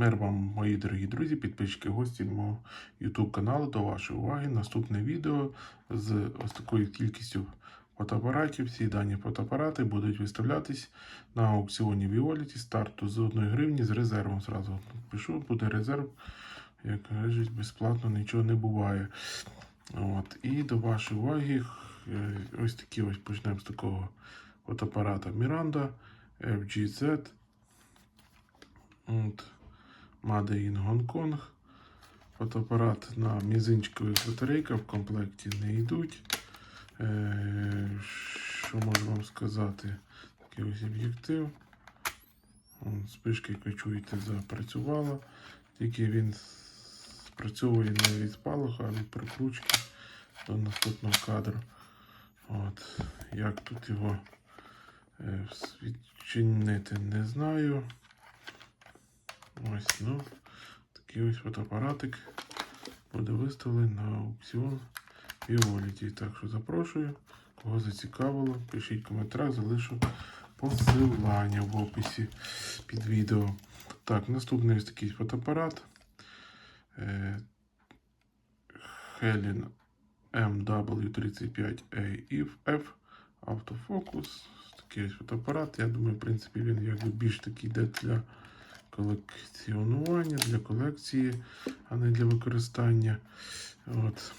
Мир вам, мої дорогі друзі, підписчики, гості мого YouTube каналу. До вашої уваги. Наступне відео з ось такою кількістю фотоапаратів. Всі дані фотоапарати будуть виставлятись на аукціоні Violet старту з 1 гривні з резервом. Зразу пишу, буде резерв. Як кажуть, безплатно нічого не буває. От. І до вашої уваги, е, ось такі ось почнемо з такого фотоапарата Miranda FGZ. От. Made in Hong Фотоапарат на мізинчикових батарейках в комплекті не йдуть. Е, що можу вам сказати? Такий ось об'єктив. Вон, Спишка, як ви чуєте, запрацювала. Тільки він спрацьовує не від спалаху, а від прикручки до наступного кадру. От. Як тут його е, відчинити, не знаю. Ось, ну, такий ось фотоапаратик буде виставлений на аукціон Violet. Так що запрошую, кого зацікавило, пишіть в коментарях, залишу посилання в описі під відео. Так, наступний ось такий фотоапарат. Е, Helen MW35AF Автофокус. Такий ось фотоапарат. Я думаю, в принципі, він якби більш такий йде для колекціонування, для колекції, а не для використання. От.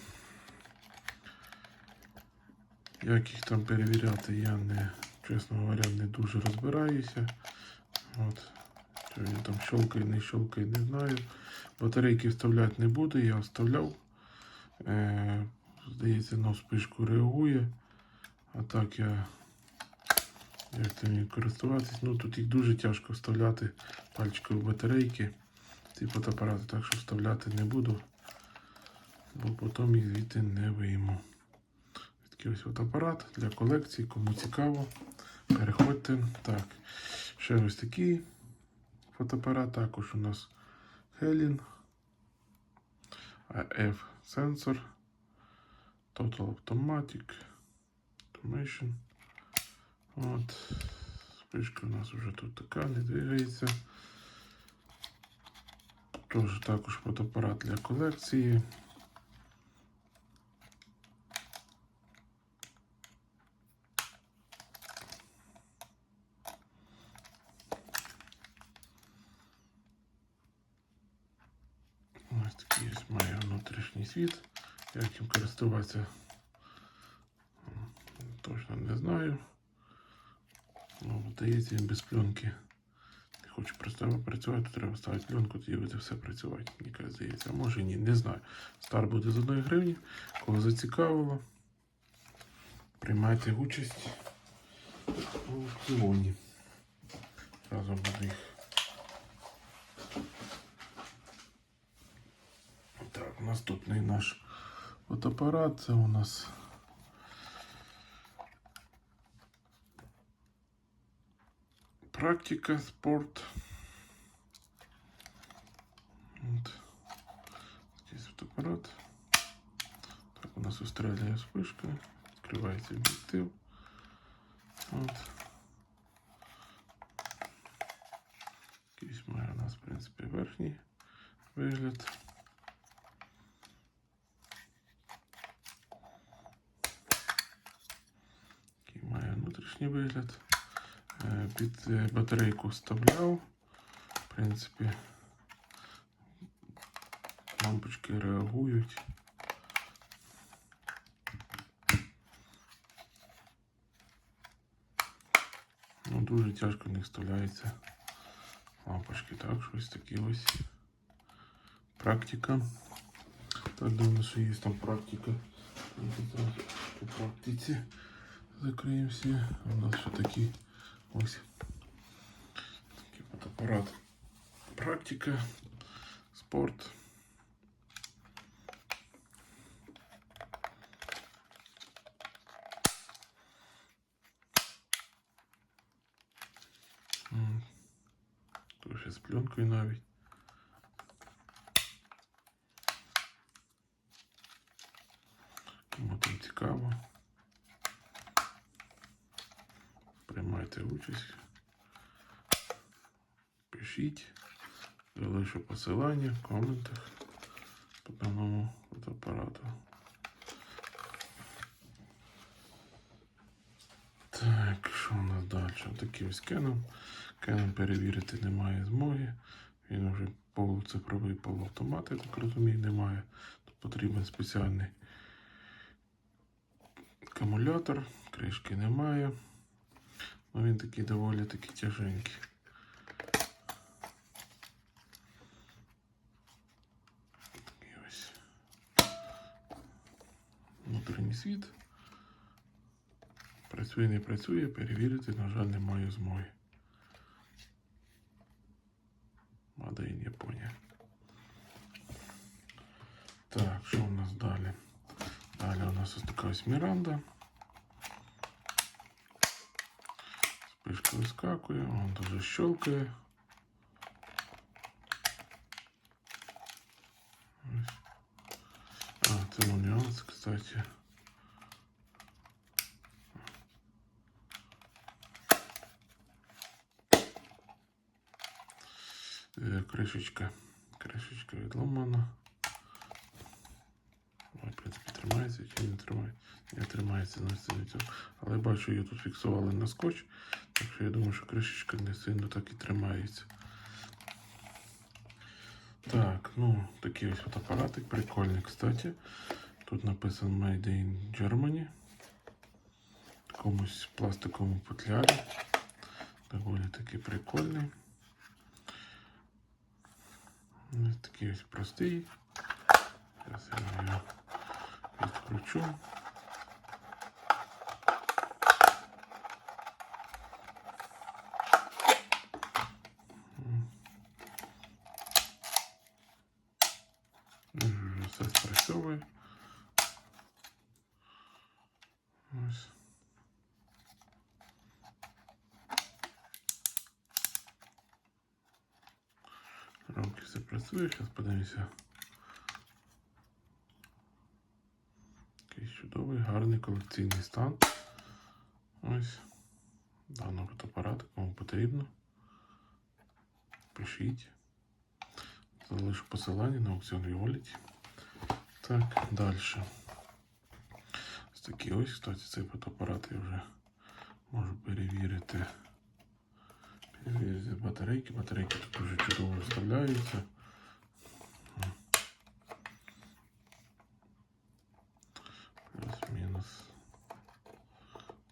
Як їх там перевіряти, я не, чесно говоря, не дуже розбираюся. От. Що він там щелкає, не щелкає, не знаю. Батарейки вставляти не буду, я вставляв. Е, здається, на вспишку реагує. А так я як там користуватись. Ну тут їх дуже тяжко вставляти пальчикові батарейки. Ці фотоапарати, так що вставляти не буду, бо потім їх звідти не вийму. Такий ось фотоапарат для колекції, кому цікаво. Переходьте. Так, ще ось такий фотоапарат. Також у нас Helen AF сенсор Total Automatic Automation. От. Спишка у нас вже тут така, не двигається. Тож також фотоапарат для колекції. Ось такий ось має внутрішній світ. Як їм користуватися, точно не знаю. Він без пленки. Не хочу працювати, треба ставити пленку, тоді буде все працювати. Мені кажуть, здається, а може ні, не знаю. Стар буде з 1 гривні. Кого зацікавило, приймайте участь у аукціоні. Разом буду їх. Так, наступний наш фотоапарат. Це у нас практика, спорт. От. Такий фотоапарат. Так, у нас вистрелює спишка, відкривається об'єктив. От. Якийсь має у нас, в принципі, верхній вигляд. Такий має внутрішній вигляд. Е, Під е, батарейку вставляв. В принципі, лампочки реагують. Ну, дуже тяжко в них вставляється лампочки. Так, щось такі ось практика. Так, думаю, що є там практика. По практиці закриємося. У нас ще такі ось такий фотоапарат. Практика, спорт. Тут ще з пленкою навіть. Кому. Приймайте участь. Пишіть. Залишу посилання в коментах по даному фотоапарату. Так, що у нас далі? Ось Canon. Canon перевірити немає змоги. Він вже полуцифровий полуавтомат, я так розумію, немає. Тут потрібен спеціальний акумулятор, кришки немає. Ну він такий доволі такий тяженький. Такий ось внутрішній світ. Працює, не працює, перевірити, на жаль, немає змоги. Мада і Японія. Так, що у нас далі? Далі у нас ось така ось Міранда. вискакує, он дуже щелкає. Ось. А, це нюанс, кстати. Е, Кришечка. Кришечка відломана. Принципі, тримається чи не тримається. Не тримається на цього. Але бачу, її тут фіксували на скотч. Так що я думаю, що кришечка не сильно так і тримається. Так, ну, такий ось фотоапаратик, прикольний, кстати. Тут написано Made in Germany. В якомусь пластиковому футлярі. Доволі таки прикольний. Ось такий ось простий. Зараз я його відкручу. М. М, Все спрацьовує. Ось. Рамки все працює. Зараз подивимося. Такий чудовий, гарний колекційний стан. Ось. Даного фотоапарату, кому потрібно. Пишіть. Залишу посилання на аукціон Віоліті. Так, далі. Ось такий ось, кстати, цей фотоапарат я вже можу перевірити. Перевірити батарейки. Батарейки тут дуже чудово вставляються. Плюс-мінус.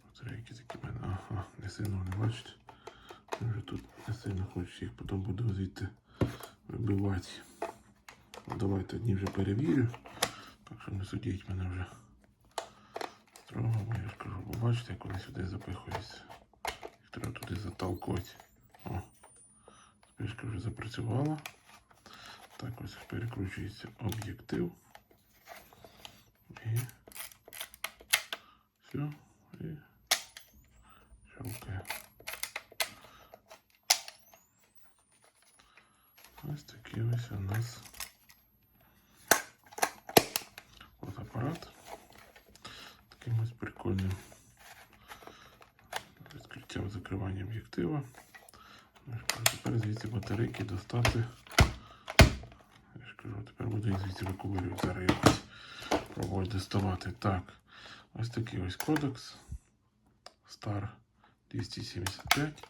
Батарейки такі в мене. Ага, не сильно не бачите. Я вже тут не сильно хочу їх потім буду звідти вибивати. Ну, давайте одні вже перевірю. Так що не судіть мене вже строго, бо я ж кажу, бо бачите, як вони сюди запихуються. Їх треба туди заталкувати. О, спишка вже запрацювала. Так ось перекручується об'єктив. І все. І щелкає. Ось ось у нас фотоапарат. Таким ось прикольним відкриттям закривання об'єктива. Тепер звідси батарейки достати. Я ж кажу, тепер буду їх звідси виковирювати. Зараз якось. Так, ось такий ось кодекс. Star 275.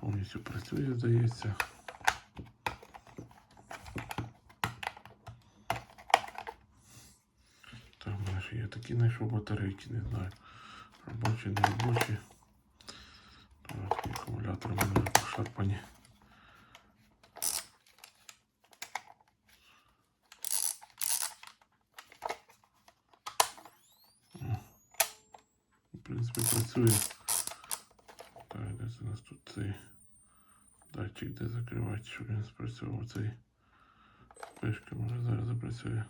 Повністю працює, здається. Мене ще є такі знайшов батарейки, не знаю. Робочі, не робочі. Акумулятори в мене пошарпані. В принципі, працює. Так, де це у нас тут цей датчик, де закривати, щоб він спрацьовував цей спишка, може зараз запрацює.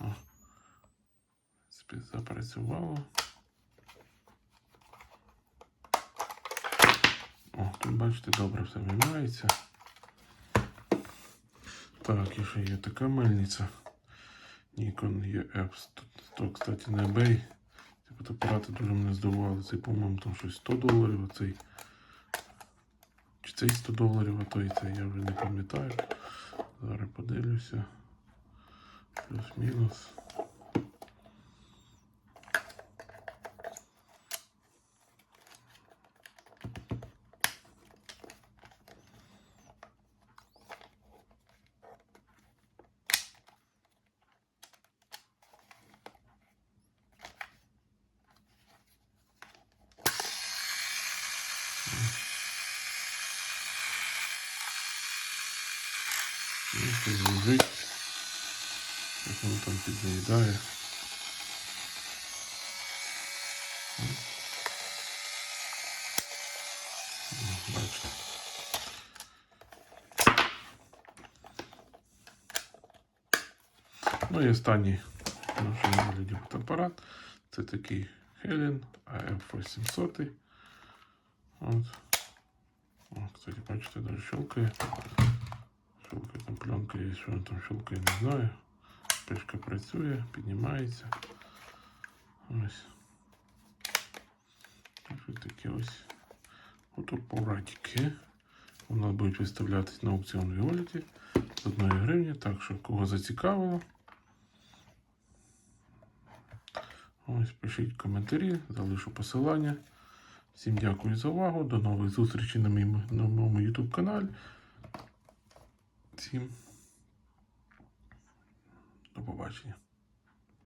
О, запрацювало. О, тут бачите, добре все виймається. Так, і ще є така мельниця. Nikon EF 100, кстати, на eBay. Ці фотоапарати дуже мене здивували. Цей, по-моєму, там щось 100 доларів, а цей 100 доларів, а той це я вже не пам'ятаю. Зараз подивлюся. Плюс-мінус. Ну, це лежить. Як воно там підзаїдає. М, Бачите. Ну і останній наш вигляді фотоапарат. Це такий Helen AF800. От. О, кстати, бачите, даже щелкає. Щелкає там пленка є, що він там щелкає, не знаю. Пешка працює, піднімається. Ось. Такі ось фотоапаратики. У нас будуть виставлятись на аукціон Віоліті з 1 гривні. Так що кого зацікавило. Ось пишіть коментарі, залишу посилання. Всім дякую за увагу. До нових зустрічей на моєму YouTube каналі. Всім до побачення.